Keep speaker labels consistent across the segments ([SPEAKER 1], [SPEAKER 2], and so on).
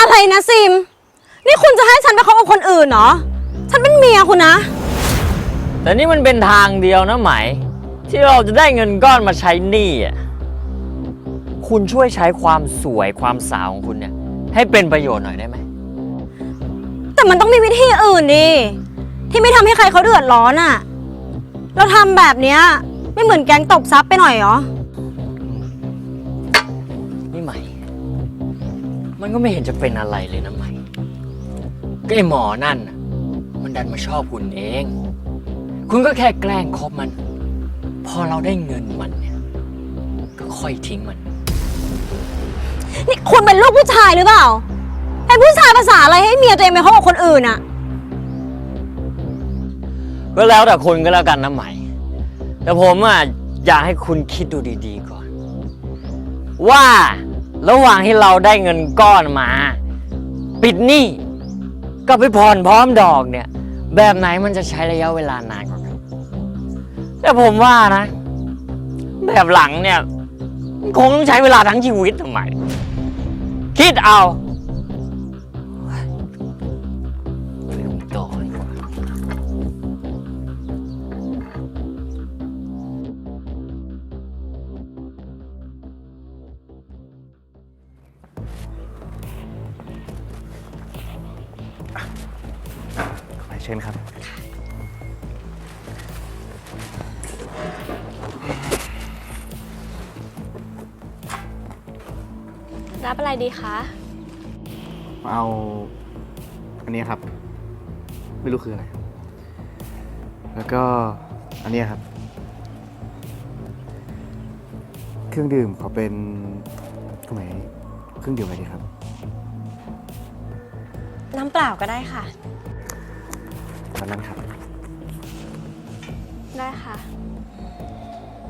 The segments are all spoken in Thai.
[SPEAKER 1] อะไรนะซิม นี่คุณจะให้ฉันไปคบกับคนอื่นเหรอ ฉันเป็นเมียคุณนะ
[SPEAKER 2] แต่นี่มันเป็นทางเดียวนะไหม ที่เราจะได้เงินก้อนมาใช้หนี้อะคุณช่วยใช้ความสวยความสาวของคุณเนี่ย ให้เป็นประโยชน์หน่อยได้ไหม
[SPEAKER 1] แต่มันต้องมีวิธีอื่นดิที่ไม่ทำให้ใครเขาเดือดร้อนอะเราทำแบบเนี้ย ไม่เหมือนแก๊งตบซับไปหน่อยเหรอ
[SPEAKER 2] มันก็ไม่เห็นจะเป็นอะไรเลยนะไหมก็ไอหมอนั่นน่ะมันดันมาชอบคุณเอง คุณก็แค่แกล้งคบมัน พอเราได้เงินมันเนี่ยก็ค่อยทิ้งมัน
[SPEAKER 1] นี่คุณเป็นลูกผู้ชายหรือเปล่าเป็นผู้ชายภาษาอะไรให้เมียตัวเองไปคบกับคนอื่นอะ
[SPEAKER 2] ก็แล้วแต่คุณก็แล้วกันนะไหม แต่ผมอะอยากให้คุณคิดดูดีๆก่อน ว่า ระหว่างที่เราได้เงินก้อนมา ปิดหนี้ก็ไปผ่อนพร้อมดอกเนี่ย แบบไหนมันจะใช้ระยะเวลานานกว่ากันแต่ผมว่านะ แบบหลังเนี่ย คงต้องใช้เวลาทั้งชีวิตทำไมคิดเอา
[SPEAKER 3] เชิญครับ
[SPEAKER 4] รับอะไรดีคะ
[SPEAKER 3] เอา อันนี้ครับ ไม่รู้คืออะไร แล้วก็อันนี้ครับ เครื่องดื่มขอเป็นคุณไหมายเครื่องดื่มอะไรดีครับ
[SPEAKER 4] น้ำเปล่าก็ได้ค่ะ
[SPEAKER 3] ตอนนั้นครับ
[SPEAKER 4] ได้ค่ะ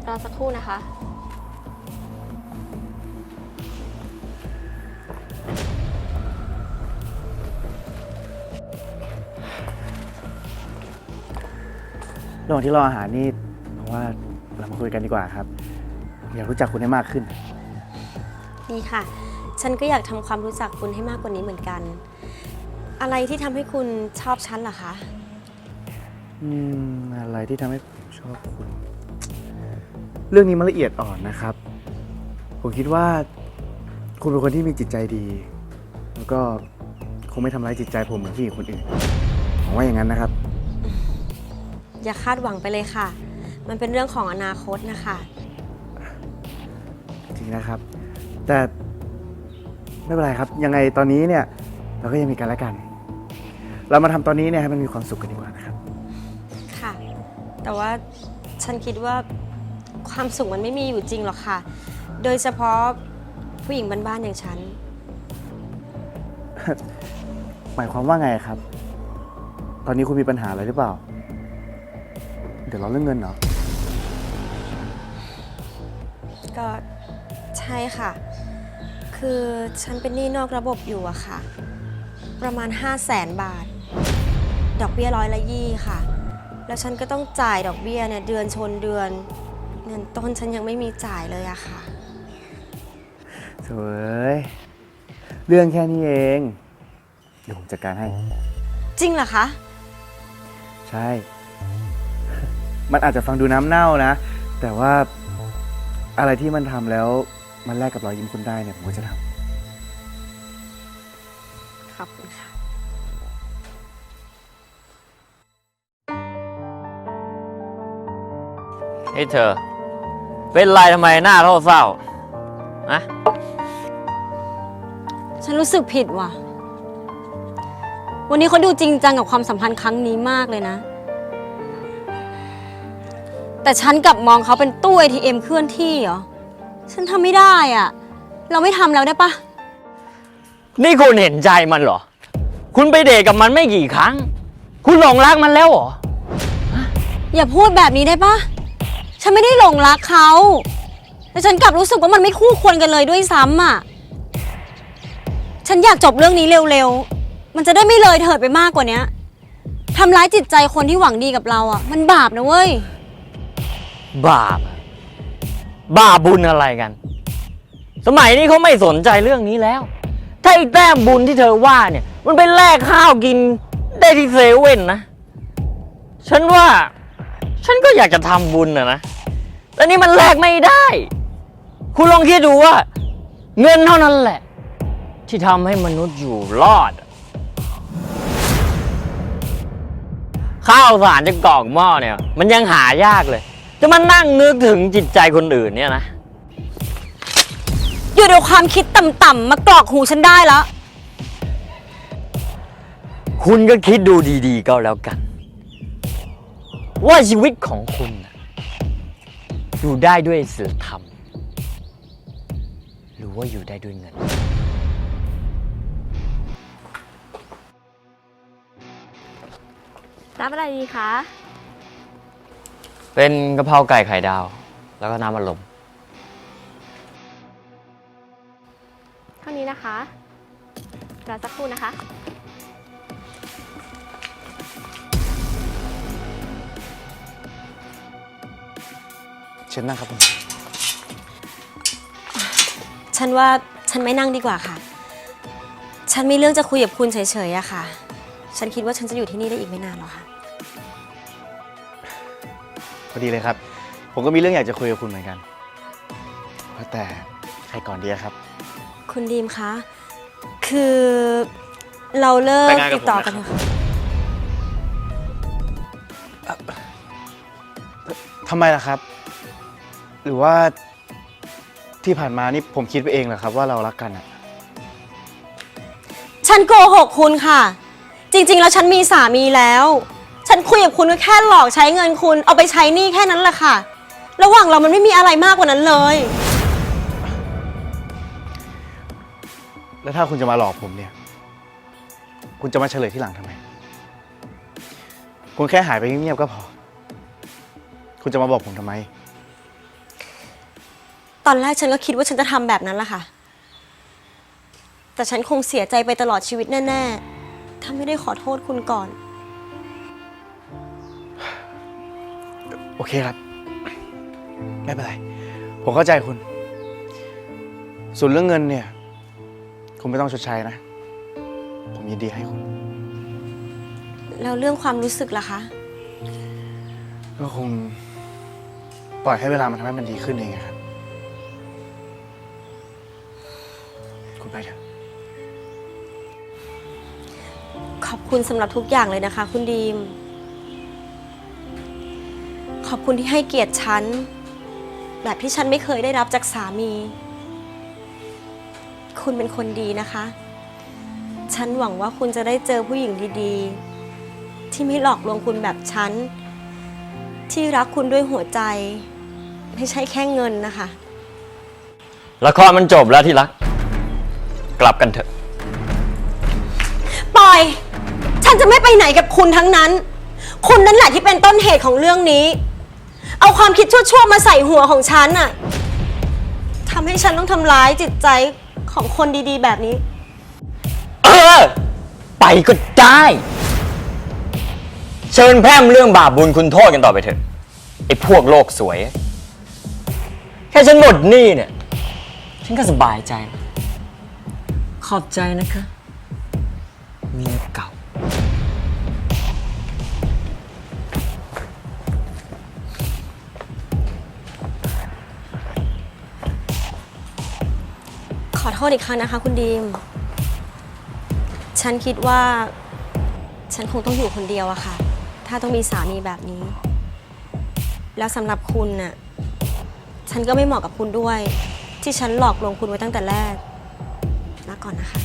[SPEAKER 4] รอสักครู่นะคะ
[SPEAKER 3] ระหว่างที่รออาหารนี่ผมว่าเรามาคุยกันดีกว่าครับ อยากรู้จักคุณให้มากขึ้น
[SPEAKER 4] ดีค่ะ ฉันก็อยากทำความรู้จักคุณให้มากกว่านี้เหมือนกัน อะไรที่ทำให้คุณชอบฉันล่ะคะ
[SPEAKER 3] อืมอะไรที่ทำให้ผมชอบคุณ เรื่องนี้มันละเอียดอ่อนนะครับ ผมคิดว่า คุณเป็นคนที่มีจิตใจดี แล้วก็คงไม่ทำร้ายจิตใจผมเหมือนผู้หญิงคนอื่นผมว่าอย่างนั้นนะครับ
[SPEAKER 4] อย่าคาดหวังไปเลยค่ะ มันเป็นเรื่องของอนาคตนะคะ
[SPEAKER 3] จริงนะครับ แต่ไม่เป็นไรครับ ยังไงตอนนี้เนี่ย เราก็ยังมีกันและกัน เรามาทำตอนนี้เนี่ยให้มันมีความสุขกันดีกว่านะครับ
[SPEAKER 4] ค่ะ แต่ว่าฉันคิดว่าความสุขมันไม่มีอยู่จริงหรอกค่ะ โดยเฉพาะผู้หญิงบ้านๆอย่างฉัน
[SPEAKER 3] หมายความว่าไงครับ ตอนนี้คุณมีปัญหาอะไรหรือเปล่า เดี๋ยวเราเรื่องเงินเหรอ
[SPEAKER 4] ก็ใช่ค่ะ คือฉันเป็นหนี้นอกระบบอยู่อะค่ะ ประมาณ 5 0 0แสนบาท ดอกเบี้ยร้อยละยี่ค่ะ แล้วฉันก็ต้องจ่ายดอกเบี้ยเนี่ยเดือนชนเดือน เงินต้นฉันยังไม่มีจ่ายเลยอะค่ะ
[SPEAKER 3] สวยเรื่องแค่นี้เองเดี๋ยวผมจัดการให้
[SPEAKER 4] จริงเหรอคะ
[SPEAKER 3] ใช่ มันอาจจะฟังดูน้ำเน่านะ แต่ว่าอะไรที่มันทำแล้วมันแลกกับรอยยิ้มคุณได้เนี่ยผมก็จะท
[SPEAKER 4] ขอบคุณค่ะ
[SPEAKER 2] เฮ้ยเธอ เป็นไรทำไมหน้าเศร้าๆอะ
[SPEAKER 1] ฉันรู้สึกผิดว่ะ วันนี้เขาดูจริงจังกับความสัมพันธ์ครั้งนี้มากเลยนะ แต่ฉันกลับมองเขาเป็นตู้ ATM เคลื่อนที่เหรอ ฉันทำไม่ได้อะเราไม่ทำแล้วได้ปะ
[SPEAKER 2] นี่คุณเห็นใจมันเหรอ คุณไปเดทกับมันไม่กี่ครั้ง คุณหลงรักมันแล้วเหรอ
[SPEAKER 1] อย่าพูดแบบนี้ได้ปะ ฉันไม่ได้หลงรักเขาแต่ฉันกลับรู้สึกว่ามันไม่คู่ควรกันเลยด้วยซ้ำอะ ฉันอยากจบเรื่องนี้เร็วๆ มันจะได้ไม่เลยเถิดไปมากกว่าเนี้ยทำร้ายจิตใจคนที่หวังดีกับเราอะ มันบาปนะเว้ย
[SPEAKER 2] บาปอะบาบุญอะไรกัน สมัยนี้เขาไม่สนใจเรื่องนี้แล้ว ถ้าไอ้แต้มบุญที่เธอว่าเนี่ย มันไปแลกข้าวกินได้ที่เซเว่นนะ ฉันว่า ฉันก็อยากจะทำบุญนะนะแต่นี่มันแลกไม่ได้ คุณลองคิดดูว่า เงินเท่านั้นแหละ ที่ทำให้มนุษย์อยู่รอด ข้าวสารจะกรอกหม้อเนี่ย มันยังหายากเลย จะมานั่งนึกถึงจิตใจคนอื่นเนี่ยนะ
[SPEAKER 1] หยุดเอาความคิดต่ำๆมากรอกหูฉันได้แล้ว
[SPEAKER 2] คุณก็คิดดูดีๆก็แล้วกัน ว่าชีวิตของคุณน่ะอยู่ได้ด้วยศีลธรรม หรือว่าอยู่ได้ด้วยเงิน
[SPEAKER 5] รับอะไรดีคะ
[SPEAKER 2] เป็นกะเพราไก่ไข่ดาว แล้วก็น้ำอัดลม
[SPEAKER 5] เท่านี้นะคะรอสักครู่นะคะ
[SPEAKER 3] เชิญนั่งครับผม
[SPEAKER 4] ฉันว่าฉันไม่นั่งดีกว่าค่ะ ฉันมีเรื่องจะคุยกับคุณเฉยๆอะค่ะ ฉันคิดว่าฉันจะอยู่ที่นี่ได้อีกไม่นานหรอกค่ะ
[SPEAKER 3] พอดีเลยครับ ผมก็มีเรื่องอยากจะคุยกับคุณเหมือนกันว่าแต่ใครก่อนดีอะครับ
[SPEAKER 4] คุณดีมคะ คือเราเลิก
[SPEAKER 3] แต่งงานกับ
[SPEAKER 4] ติดต่อ
[SPEAKER 3] ผม
[SPEAKER 4] กัน
[SPEAKER 3] นะ
[SPEAKER 4] เถ
[SPEAKER 3] ครั
[SPEAKER 4] อะ
[SPEAKER 3] บ
[SPEAKER 4] ค่ะ
[SPEAKER 3] ทำไมล่ะครับ หรือว่าที่ผ่านมานี่ผมคิดไปเองเหรอครับ ว่าเรารักกันอะ
[SPEAKER 1] ฉันโกหกคุณค่ะ จริง ๆ แล้วฉันมีสามีแล้ว ฉันคุยกับคุณก็แค่หลอกใช้เงินคุณ เอาไปใช้หนี้แค่นั้นแหละค่ะ ระหว่างเรามันไม่มีอะไรมากกว่านั้นเลย
[SPEAKER 3] แล้วถ้าคุณจะมาหลอกผมเนี่ย คุณจะมาเฉลยที่หลังทำไม คุณแค่หายไปเงียบๆก็พอ คุณจะมาบอกผมทำไม
[SPEAKER 4] ตอนแรกฉันก็คิดว่าฉันจะทำแบบนั้นแหละค่ะ แต่ฉันคงเสียใจไปตลอดชีวิตแน่ ๆ ถ้าไม่ได้ขอโทษคุณก่อน
[SPEAKER 3] โอเคครับ ไม่เป็นไร ผมเข้าใจคุณ ส่วนเรื่องเงินเนี่ย คุณไม่ต้องชดใช้นะ ผมยินดีให้คุณ
[SPEAKER 4] แล้วเรื่องความรู้สึกล่ะคะ
[SPEAKER 3] ก็คง ปล่อยให้เวลามันทำให้มันดีขึ้นเองอะครับ ไปเถอะ
[SPEAKER 4] ขอบคุณสำหรับทุกอย่างเลยนะคะ คุณดีม ขอบคุณที่ให้เกียรติฉัน แบบที่ฉันไม่เคยได้รับจากสามี คุณเป็นคนดีนะคะ ฉันหวังว่าคุณจะได้เจอผู้หญิงดีๆ ที่ไม่หลอกลวงคุณแบบฉัน ที่รักคุณด้วยหัวใจ ไม่ใช่แค่เงินนะคะ
[SPEAKER 2] ละครมันจบแล้วที่รักก ลับกันเถอะ
[SPEAKER 1] ปล่อย ฉันจะไม่ไปไหนกับคุณทั้งนั้น คุณนั่นแหละที่เป็นต้นเหตุของเรื่องนี้ เอาความคิดชั่วๆมาใส่หัวของฉันน่ะทำให้ฉันต้องทำร้ายจิตใจของคนดีๆ แบบนี้
[SPEAKER 2] เออ ไปก็ได้ เชิญแพร่มเรื่องบาปบุญคุณโทษกันต่อไปเถอะไอ้พวกโลกสวย แค่ฉันหมดหนี้เนี่ย ฉันก็สบายใจแล้ว ขอบใจนะคะ เมียเก่า
[SPEAKER 4] ขอโทษอีกครั้งนะคะ คุณดีม ฉันคิดว่า ฉันคงต้องอยู่คนเดียวอะค่ะ ถ้าต้องมีสามีแบบนี้ แล้วสำหรับคุณน่ะ ฉันก็ไม่เหมาะกับคุณด้วย ที่ฉันหลอกลวงคุณไว้ตั้งแต่แรก ลาก่อนนะคะ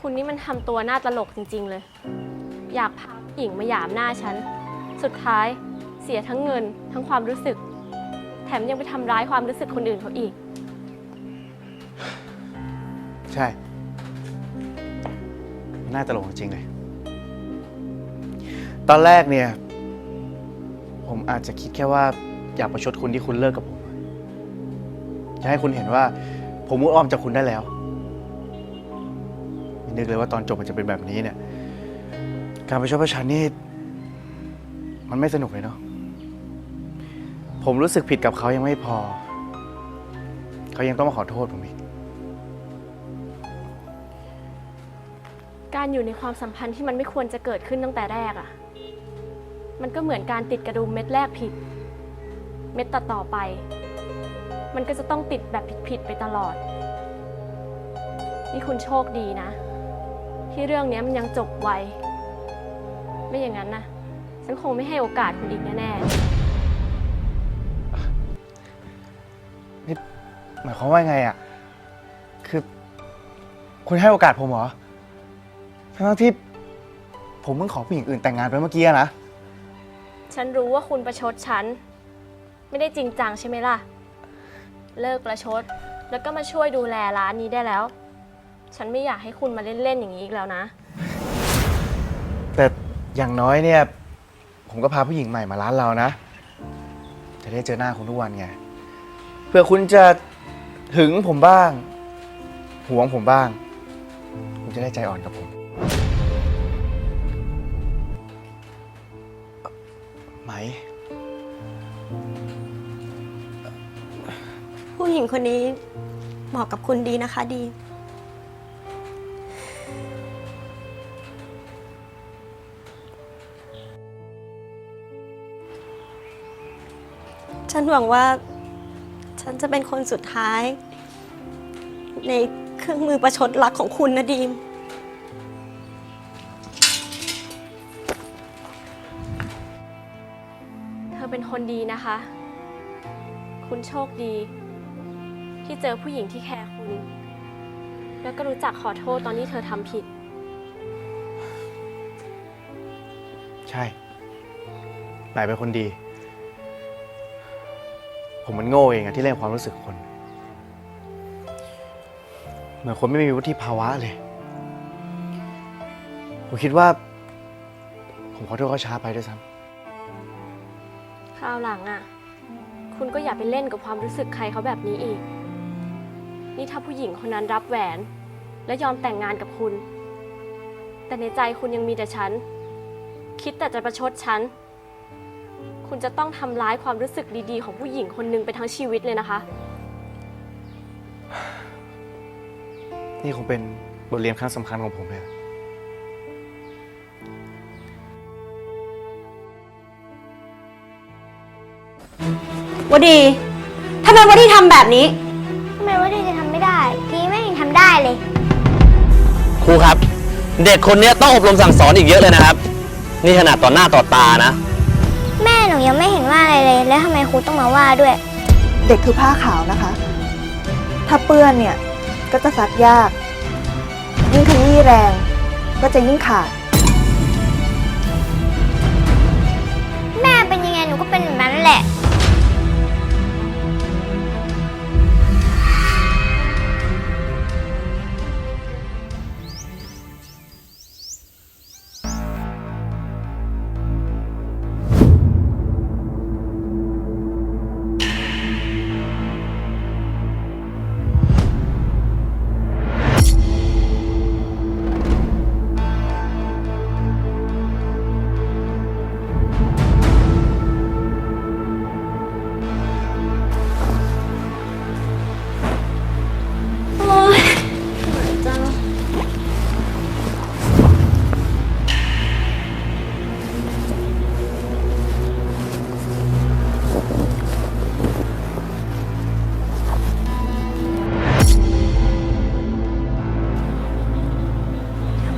[SPEAKER 5] คุณนี่มันทำตัวหน้าตลกจริง ๆ เลย อยากพาผู้หญิงมาหยามหน้าฉัน สุดท้ายเสียทั้งเงินทั้งความรู้สึก แถมยังไปทำร้ายความรู้สึกคนอื่นเขาอีก
[SPEAKER 3] ใช่ น่าตลกจริงๆเลย ตอนแรกเนี่ย ผมอาจจะคิดแค่ว่า อยากประชดคุณที่คุณเลิกกับผม จะให้คุณเห็นว่า ผมมุดอ้อมจากคุณได้แล้วไม่นึกเลยว่าตอนจบมันจะเป็นแบบนี้เนี่ย การประชดประชันนี่ มันไม่สนุกเลยเนาะ ผมรู้สึกผิดกับเขายังไม่พอ เขายังต้องมาขอโทษผมอีก
[SPEAKER 5] การอยู่ในความสัมพันธ์ที่มันไม่ควรจะเกิดขึ้นตั้งแต่แรกอะ่ะมันก็เหมือนการติดกระดุมเม็ดแรกผิด เม็ดต่อต่อๆไป มันก็จะต้องติดแบบผิดๆไปตลอด นี่คุณโชคดีนะ ที่เรื่องเนี้ยมันยังจบไว ไม่อย่างนั้นนะฉันคงไม่ให้โอกาสคุณอีกแน่ๆ
[SPEAKER 3] หมายความว่าไงอะ คือ คุณให้โอกาสผมเหรอ ทั้งๆที่ ผมเพิ่งขอผู้หญิงอื่นแต่งงานไปเมื่อกี้อะนะ
[SPEAKER 5] ฉันรู้ว่าคุณประชดฉัน ไม่ได้จริงจังใช่ไหมล่ะ เลิกประชด แล้วก็มาช่วยดูแลร้านนี้ได้แล้ว ฉันไม่อยากให้คุณมาเล่น ๆ อย่างนี้อีกแล้วนะ
[SPEAKER 3] แต่อย่างน้อยเนี่ย ผมก็พาผู้หญิงใหม่มาร้านเรานะ จะได้เจอหน้าคุณทุกวันไงเพื่อคุณจะหึงผมบ้าง หวงผมบ้าง คุณจะได้ใจอ่อนกับผม ไหม
[SPEAKER 4] ผู้หญิงคนนี้เหมาะกับคุณดีนะคะดี ฉันหวังว่า ฉันจะเป็นคนสุดท้าย ในเครื่องมือประชดรักของคุณนะดีม
[SPEAKER 5] เธอเป็นคนดีนะคะ คุณโชคดี ที่เจอผู้หญิงที่แคร์คุณ แล้วก็รู้จักขอโทษตอนที่เธอทำผิด
[SPEAKER 3] ใช่นายเป็นคนดี ผมมันโง่เองอะที่เล่นความรู้สึกคน เหมือนคนไม่มีวุฒิภาวะเลย ผมคิดว่า ผมขอโทษเขาช้าไปด้วยซ้
[SPEAKER 5] คราวหลังอะ คุณก็อย่าไปเล่นกับความรู้สึกใครเขาแบบนี้อีก นี่ถ้าผู้หญิงคนนั้นรับแหวน และยอมแต่งงานกับคุณ แต่ในใจคุณยังมีแต่ฉัน คิดแต่จะประชดฉัน คุณจะต้องทำร้ายความรู้สึกดีๆ ของผู้หญิงคนหนึงไปทั้งชีวิตเลยนะคะำ
[SPEAKER 3] นี่คงเป็นบทเรียนครั้งสำคัญของผมเลย
[SPEAKER 1] วดี ทำไมวดีทำแบบนี้
[SPEAKER 6] เห็นทำได้เลย
[SPEAKER 2] ครูครับ เด็กคนเนี้ยต้องอบรมสั่งสอนอีกเยอะเลยนะครับ นี่ขนาดต่อหน้าต่อตานะ
[SPEAKER 6] แม่หนูยังไม่เห็นว่าอะไรเลย แล้วทำไมครูต้องมาว่าด้วย
[SPEAKER 7] เด็กคือผ้าขาวนะคะ ถ้าเปื้อนเนี่ย ก็จะซักยาก ยิ่งขยี้แรง ก็จะยิ่งขาด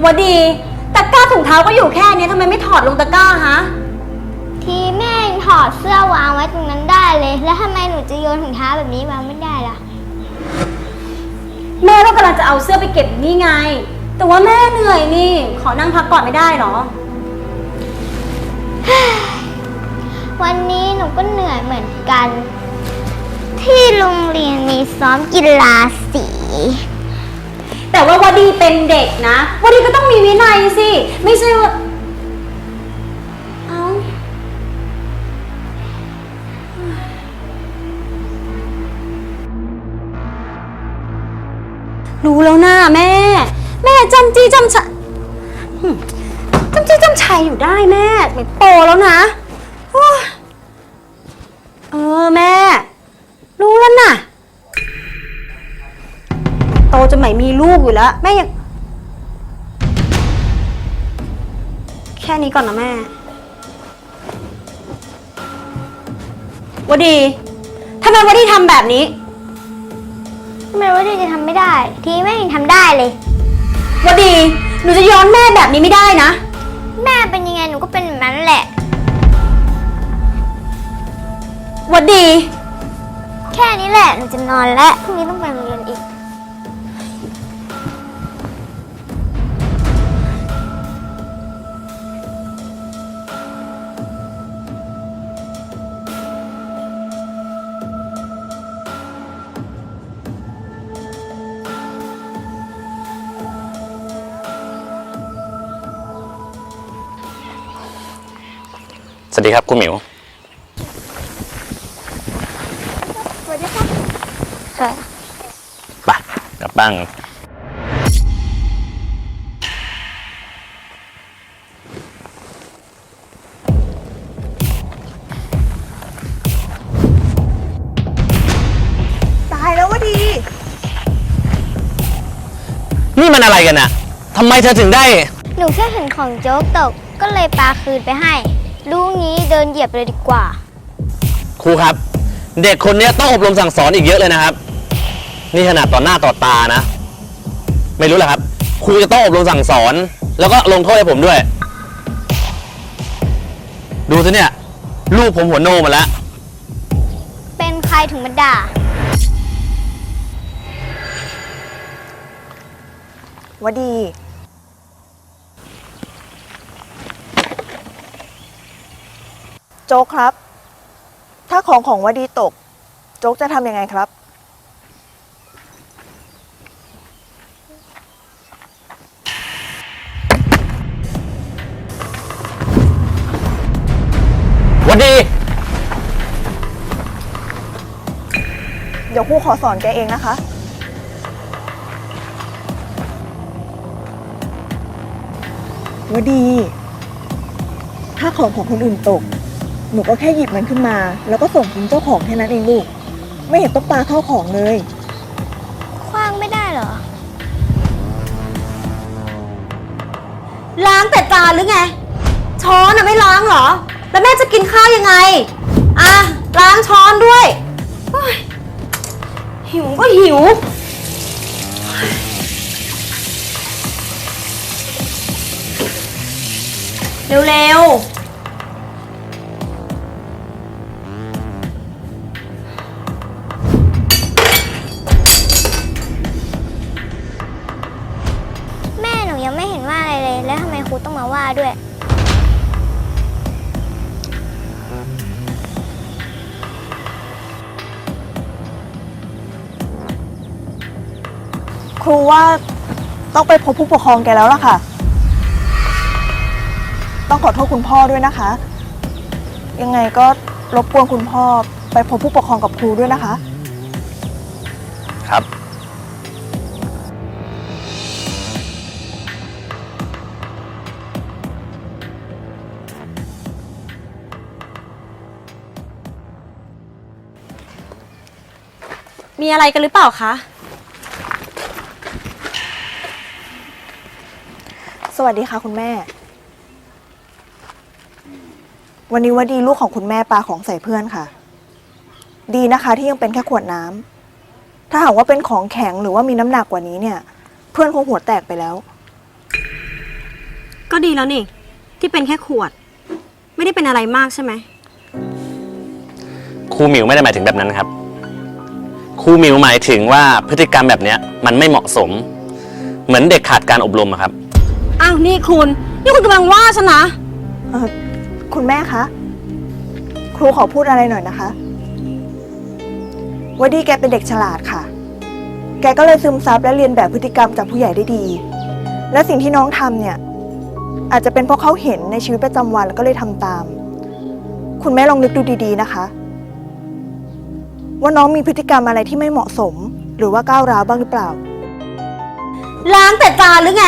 [SPEAKER 1] วดีตะกร้าถุงเท้าก็อยู่แค่เนี้ยทำไมไม่ถอดลงตะกร้าฮะ
[SPEAKER 6] ทีแม่ยังถอดเสื้อวางไว้ตรงนั้นได้เลย แล้วทำไมหนูจะโยนถุงเท้าแบบนี้วางไม่ได้ล่ะ
[SPEAKER 1] แม่ก็กำลังจะเอาเสื้อไปเก็บนี่ไง แต่ว่าแม่เหนื่อยนี่ ขอนั่งพักก่อนไม่ได้เหรอ
[SPEAKER 6] วันนี้หนูก็เหนื่อยเหมือนกัน ที่โรงเรียนมีซ้อมกีฬาสี
[SPEAKER 1] แต่ว่าวดีเป็นเด็กนะวดีก็ต้องมีวินัยสิ ไม่ใช่ว่า เอ้ารู้แล้วนะแม่ แม่จำจี้จำชะหึจำจี้จำชัยอยู่ได้แม่ไม่โตแล้วนะโอ้ยเออแม่ รู้แล้วน่ะ จะใหม่มีลูกอยู่แล้ว แม่ยัง แค่นี้ก่อนนะแม่วดีทำไมวดีทำแบบนี้
[SPEAKER 6] ทำไมว่าที่จะทำไม่ได้ ทีแม่ยังทำได้เลย
[SPEAKER 1] วดี หนูจะย้อนแม่แบบนี้ไม่ได้นะ
[SPEAKER 6] แม่เป็นยังไงหนูก็เป็นแบบนั้นแหละ
[SPEAKER 1] วดี
[SPEAKER 6] แค่นี้แหละหนูจะนอนแล้วพรุ่งนี้ต้องไปโรงเรียนอีก
[SPEAKER 8] วัสดีครับคุณหมิว
[SPEAKER 6] สวัสดีค่ะค่ะ
[SPEAKER 8] ไปกลับบ้าน
[SPEAKER 7] ตายแล้ววดี
[SPEAKER 8] นี่มันอะไรกันอะทำไมเธอถึงได้
[SPEAKER 6] หนูแค่เห็นของโจ๊กตกก็เลยปาคืนไปให้ รู้งี้เดินเหยียบเลยดีกว่า
[SPEAKER 8] ครูครับ เด็กคนนี้ต้องอบรมสั่งสอนอีกเยอะเลยนะครับ นี่ขนาดต่อหน้าต่อตานะ ไม่รู้แหละครับ ครูจะต้องอบรมสั่งสอน แล้วก็ลงโทษให้ผมด้วย ดูสิเนี่ยลูกผมหัวโนมาแล้ว
[SPEAKER 6] เป็นใครถึงมาด่า
[SPEAKER 7] วดี โจ๊กครับ ถ้าของของวดีตก โจ๊กจะทำยังไงครับ
[SPEAKER 8] วันดี
[SPEAKER 7] เดี๋ยวครูขอสอนแกเองนะคะ วดี ถ้าของของคนอื่นตก หนูก็แค่หยิบมันขึ้นมา แล้วก็ส่งถึงเจ้าของแค่นั้นเองลูก ไม่เห็นต้องปาเข้าของเลย
[SPEAKER 6] คว้างไม่ได้เหรอ
[SPEAKER 1] ล้างแต่จานหรือไง ช้อนอะไม่ล้างเหรอ แล้วแม่จะกินข้าวยังไง อะ ล้างช้อนด้วยโอ๊ยหิวก็หิว เร็วๆ
[SPEAKER 6] ด้วย
[SPEAKER 7] ครูว่าต้องไปพบผู้ปกครองแกแล้วล่ะค่ะ ต้องขอโทษคุณพ่อด้วยนะคะ ยังไงก็รบกวนคุณพ่อไปพบผู้ปกครองกับครูด้วยนะคะ
[SPEAKER 1] มีอะไรกันหรือเปล่าคะ
[SPEAKER 7] สวัสดีค่ะคุณแม่ วันนี้ว่าดีลูกของคุณแม่ปาของใส่เพื่อนค่ะ ดีนะคะที่ยังเป็นแค่ขวดน้ำถ้าหากว่าเป็นของแข็งหรือว่ามีน้ำหนักกว่านี้เนี่ย เพื่อนคงหัวแตกไปแล้ว
[SPEAKER 1] ก็ดีแล้วนี่ ที่เป็นแค่ขวด ไม่ได้เป็นอะไรมากใช่ไหม
[SPEAKER 8] ครูหมิวไม่ได้หมายถึงแบบนั้นครับ ครูหมิวหมายถึงว่าพฤติกรรมแบบเนี้ยมันไม่เหมาะสม เหมือนเด็กขาดการอบรมอะครับ
[SPEAKER 1] อ้าวนี่คุณ นี่คุณกำลังว่าฉันนะ
[SPEAKER 7] เอ่อคุณแม่คะ ครูขอพูดอะไรหน่อยนะคะวดีแกเป็นเด็กฉลาดค่ะ แกก็เลยซึมซับและเรียนแบบพฤติกรรมจากผู้ใหญ่ได้ดี และสิ่งที่น้องทำเนี่ย อาจจะเป็นเพราะเขาเห็นในชีวิตประจำวันแล้วก็เลยทำตาม คุณแม่ลองนึกดูดีๆนะคะ ว่าน้องมีพฤติกรรมอะไรที่ไม่เหมาะสม หรือว่าก้าวร้าวบ้างหรือเปล่า
[SPEAKER 1] ล้างแต่จานหรือไง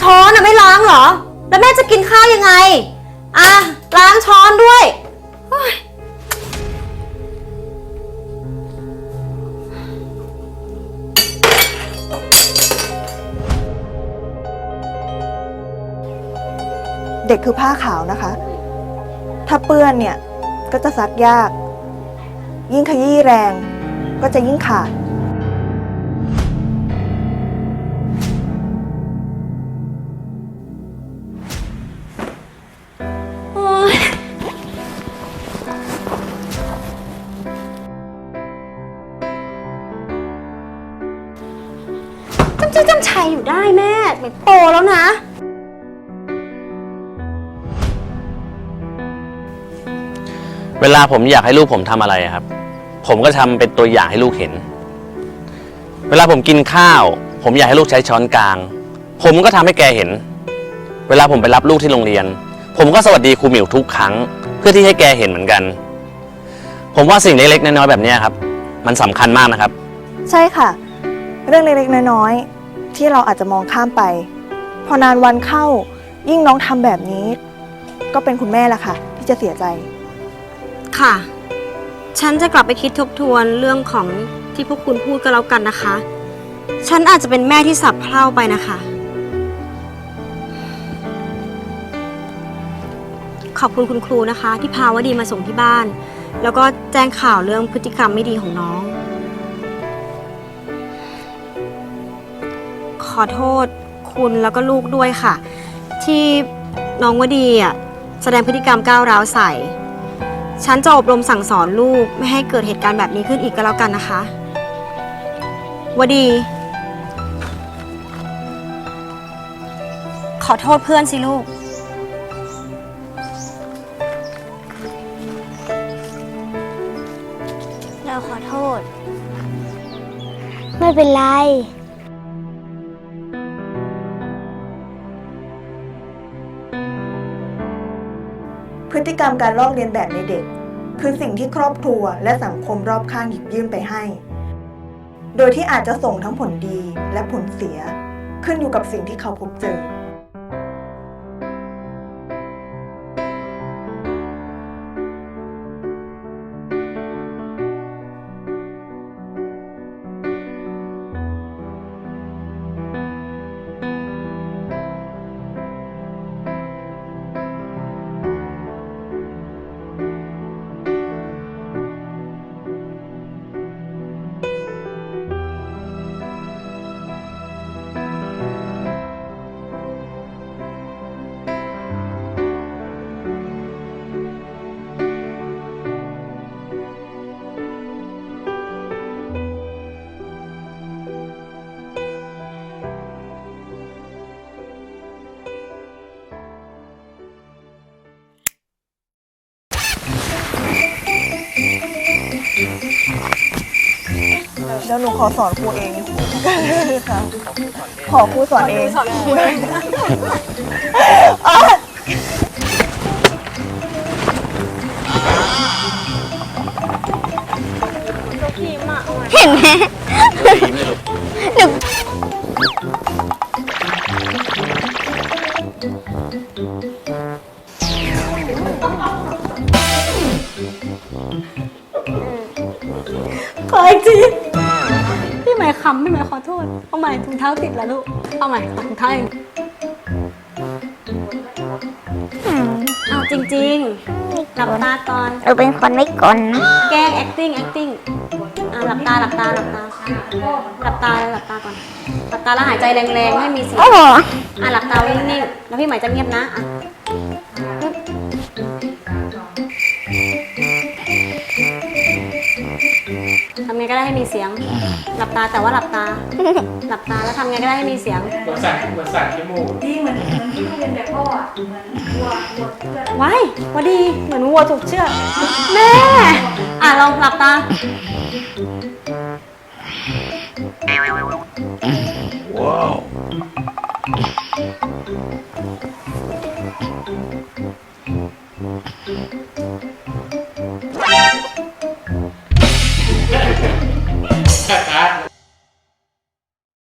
[SPEAKER 1] ช้อนอะไม่ล้างหรอ แล้วแม่จะกินข้าวยังไง อะ ล้างช้อนด้วย
[SPEAKER 7] เด็กคือผ้าขาวนะคะ ถ้าเปื้อนเนี่ยก็จะซักยาก ยิ่งขยี้แรง ก็จะยิ่งขาด
[SPEAKER 1] โอ๊ยจำจี้จำชัยอยู่ได้แม่เหมือนโต
[SPEAKER 8] เวลาผมอยากให้ลูกผมทำอะไรครับ ผมก็ทำเป็นตัวอย่างให้ลูกเห็น เวลาผมกินข้าว ผมอยากให้ลูกใช้ช้อนกลาง ผมก็ทำให้แกเห็น เวลาผมไปรับลูกที่โรงเรียน ผมก็สวัสดีครูหมิวทุกครั้ง เพื่อที่ให้แกเห็นเหมือนกัน ผมว่าสิ่งเล็กๆน้อยๆแบบนี้ครับ มันสำคัญมากนะครับ
[SPEAKER 7] ใช่ค่ะ เรื่องเล็กๆน้อยๆที่เราอาจจะมองข้ามไป พอนานวันเข้ายิ่งน้องทำแบบนี้ ก็เป็นคุณแม่ละค่ะ ที่จะเสียใจ
[SPEAKER 1] ค่ะ ฉันจะกลับไปคิดทบทวนเรื่องของที่พวกคุณพูดก็แล้วกันนะคะ ฉันอาจจะเป็นแม่ที่สับเพร่าไปนะคะ ขอบคุณคุณครูนะคะ ที่พาวดีมาส่งที่บ้าน แล้วก็แจ้งข่าวเรื่องพฤติกรรมไม่ดีของน้อง ขอโทษคุณแล้วก็ลูกด้วยค่ะ ที่น้องวดีอะแสดงพฤติกรรมก้าวร้าวใส่ ฉันจะอบรมสั่งสอนลูกไม่ให้เกิดเหตุการณ์แบบนี้ขึ้นอีกก็แล้วกันนะคะวดี ขอโทษเพื่อนสิลูก
[SPEAKER 6] เราขอโทษ ไม่เป็นไร
[SPEAKER 7] ฤติกรรมการลอกเลียนแบบในเด็ก คือสิ่งที่ครอบครัวและสังคมรอบข้างหยิบยื่นไปให้ โดยที่อาจจะส่งทั้งผลดีและผลเสีย ขึ้นอยู่กับสิ่งที่เขาพบเจอ เดี๋ยวหนูขอสอนครูเองค่ะขอครูสอนเองสอนครูเอง
[SPEAKER 6] เห็นไหม
[SPEAKER 1] พี่หมายคำพี่หมายขอโทษ เอาใหม่ถุงเท้าติดแล้วลูก เอาใหม่ขอถุงเท้าเองเอาจริงๆ หลับตาก่อน
[SPEAKER 6] เราเป็นคนไม่กลนะ
[SPEAKER 1] แกล้ง acting acting อะหลับตาหลับตาหลับตาหลับตาหลับตาก่อน หลับตาแล้วหายใจแรงๆ ให้มีเสียง
[SPEAKER 6] โอ้โห
[SPEAKER 1] อะหลับตาไว้นิ่งๆ แล้วพี่หมายจะเงียบนะอะ ทำไงก็ได้ให้มีเสียง หลับตาแต่ว่าหลับตา หลับตาแล้วทำไงก็ได้ให้มีเสียง
[SPEAKER 9] เหมือนสั่นเหมือนสั่นขี้มูก
[SPEAKER 1] ว้ายว่าดี เหมือนวัวถูกเชือกแม่ อะลองหลับตา
[SPEAKER 9] ว้าว ชาติ